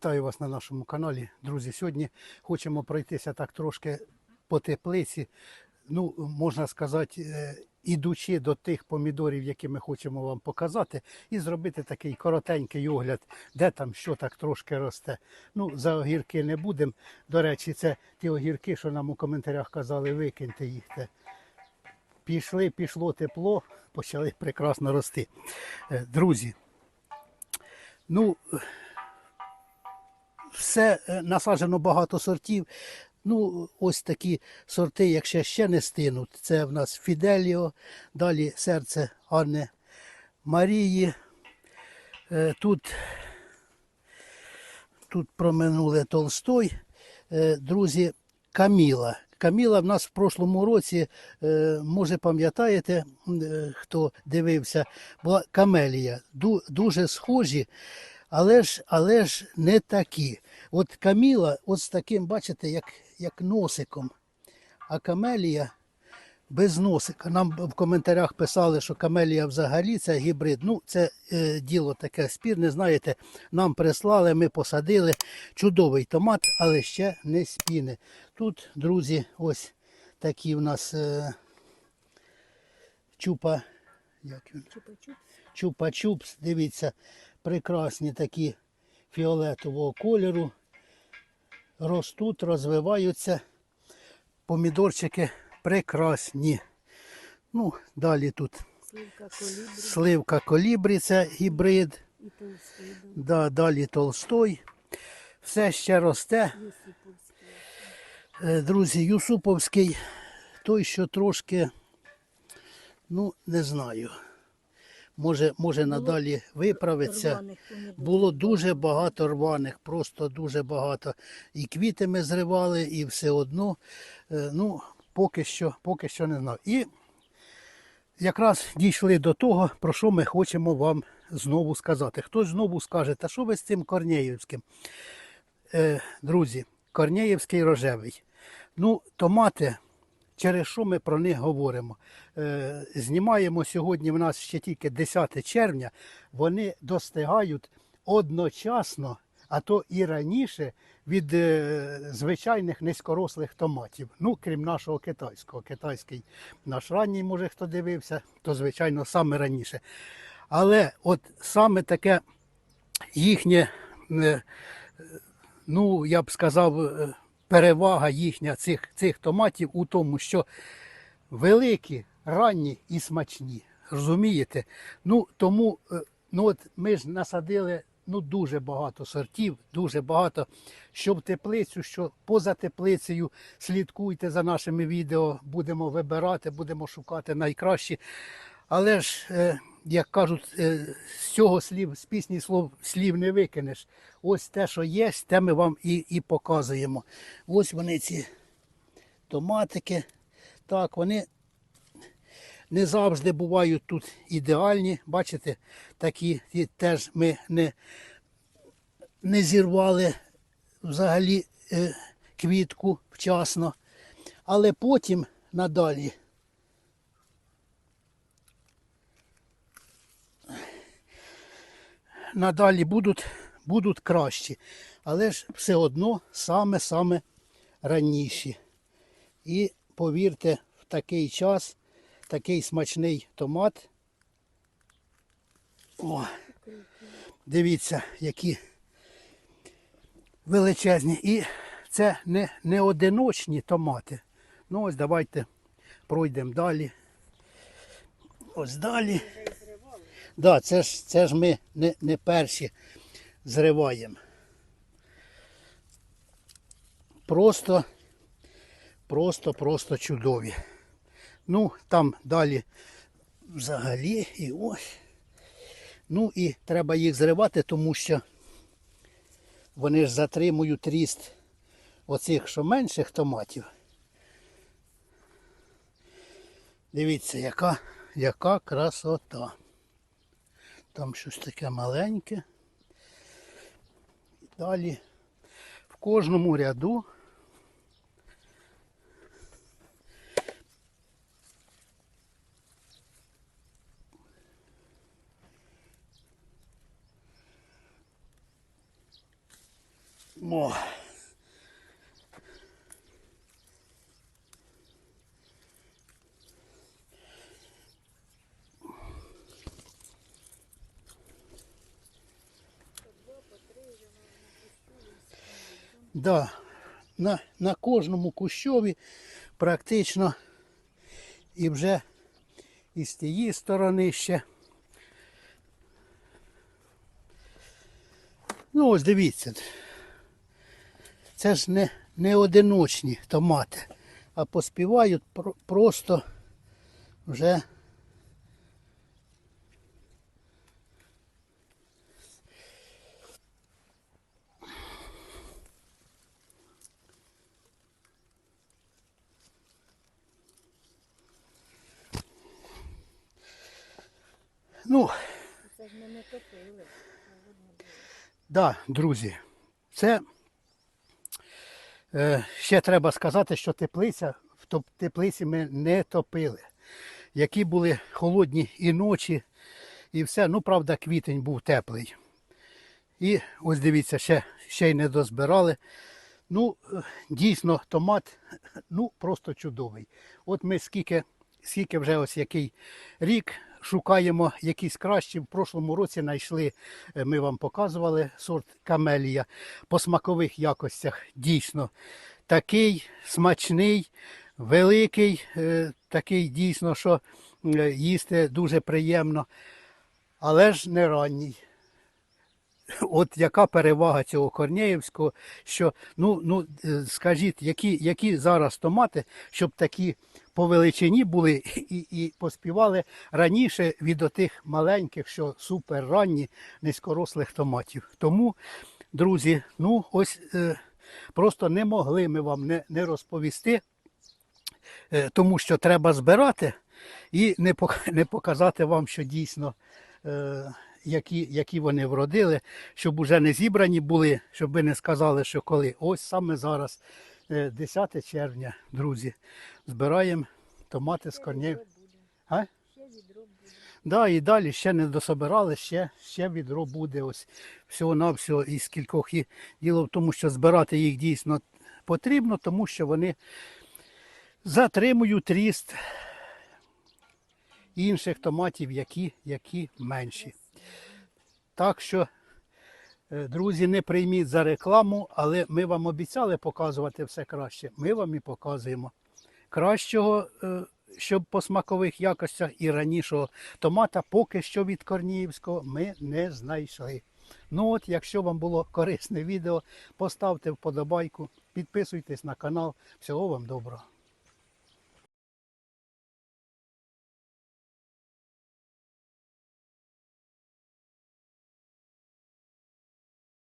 Вітаю вас на нашому каналі. Друзі, сьогодні хочемо пройтися так трошки по теплиці. Ну, можна сказати, е, ідучи до тих помідорів, які ми хочемо вам показати, і зробити такий коротенький огляд, де там що так трошки росте. Ну, за огірки не будемо. До речі, це ті огірки, що нам у коментарях казали, викиньте їх. Пішли, пішло тепло, почали прекрасно рости. Е, Друзі, ну, все е, насаджено багато сортів. Ну, ось такі сорти, якщо ще не стинуть, це в нас Фіделіо, далі серце Анни Марії. Е, Тут, тут проминули Толстой. Е, Друзі, Каміла. Каміла в нас в прошлому році, може пам'ятаєте, хто дивився, була камелія. Дуже схожі, але ж, але ж не такі. От Каміла, от з таким, бачите, як, як носиком. А камелія без носика. Нам в коментарях писали, що камелія взагалі це гібрид. Ну, це е, діло таке спірне. Знаєте, нам прислали, ми посадили. Чудовий томат, але ще не спіни. Тут, друзі, ось такі в нас е, чупа. Як він? Чупа-чупс, дивіться, прекрасні такі фіолетового кольору. Ростуть, розвиваються. Помідорчики прекрасні. Ну, далі тут Сливка колібрі сливка колібрі, це гібрид. і Да, далі толстой. Все ще росте. Е, Друзі, Юсуповський, той, що трошки, ну, не знаю. Може, може надалі виправиться. Було дуже багато рваних, просто дуже багато. І квіти ми зривали, і все одно. е, Ну, поки що, поки що не знаю. І якраз дійшли до того, про що ми хочемо вам знову сказати. Хтось знову скаже, та що ви з цим Корнеївським? Е, друзі, Корнеївський рожевий. Ну, томати, через що ми про них говоримо? Е, знімаємо сьогодні в нас ще тільки 10 червня, вони достигають одночасно, а то і раніше від е, звичайних низькорослих томатів. Ну, крім нашого китайського. Китайський наш ранній, може хто дивився, то звичайно саме раніше. Але от саме таке їхнє, е, ну я б сказав, перевага їхня цих, цих томатів у тому, що великі, ранні і смачні. Розумієте? Ну тому е, ну от ми ж насадили ну дуже багато сортів, дуже багато. Що в теплицю, що поза теплицею. Слідкуйте за нашими відео, будемо вибирати, будемо шукати найкращі. Але ж, е, як кажуть, е, з цього слів, з пісні слов слів не викинеш. Ось те, що є, те ми вам і, і показуємо. Ось вони ці томатики. Так, вони не завжди бувають тут ідеальні. Бачите, такі ті теж ми не, не зірвали взагалі е, квітку вчасно. Але потім надалі. Надалі будуть, будуть кращі. Але ж все одно саме-саме раніші. І повірте, в такий час такий смачний томат. О, дивіться, які величезні. І це не, не одиночні томати. Ну ось давайте пройдемо далі. Ось далі. Да, це ж, це ж ми не, не перші зриваємо. Просто, просто, просто чудові. Ну, там далі взагалі і ось. Ну і треба їх зривати, тому що вони ж затримують ріст оцих, що менших томатів. Дивіться, яка, яка красота. Там щось таке маленьке. І далі в кожному ряду О. Да, на, на кожному кущові практично і вже і з тієї сторони ще. Ну ось дивіться. Це ж не, не одиночні томати, а поспівають про- просто вже. Ну, Це ж ми не топили. Да, друзі, це е, ще треба сказати, що теплиця, в теплиці ми не топили. Які були холодні і ночі, і все. Ну, правда, квітень був теплий. І ось дивіться, ще, ще й не дозбирали. Ну, е, дійсно, томат ну, просто чудовий. От ми скільки, скільки вже ось який рік шукаємо якісь кращі. В прошлому році знайшли, е, ми вам показували сорт камелія. По смакових якостях дійсно такий смачний, великий, е, такий дійсно, що е, їсти дуже приємно, але ж не ранній. От яка перевага цього Корнеївського, що ну, ну е, скажіть, які, які зараз томати, щоб такі по величині були і, і поспівали раніше від отих маленьких, що супер ранні, низькорослих томатів. Тому, друзі, ну ось е, просто не могли ми вам не, не розповісти, е, тому що треба збирати і не, пок- не показати вам, що дійсно. Е, які, які вони вродили, щоб уже не зібрані були, щоб ви не сказали, що коли. Ось саме зараз, е, 10 червня, друзі, збираємо томати з корнів. А? Да, і далі ще не дособирали, ще, ще відро буде. Ось всього навсього із кількох. І діло в тому, що збирати їх дійсно потрібно, тому що вони затримують ріст інших томатів, які, які менші. Так що, е, друзі, не прийміть за рекламу, але ми вам обіцяли показувати все краще. Ми вам і показуємо. Кращого, е, щоб по смакових якостях і ранішого томата поки що від Корніївського ми не знайшли. Ну от, якщо вам було корисне відео, поставте вподобайку, підписуйтесь на канал. Всього вам доброго.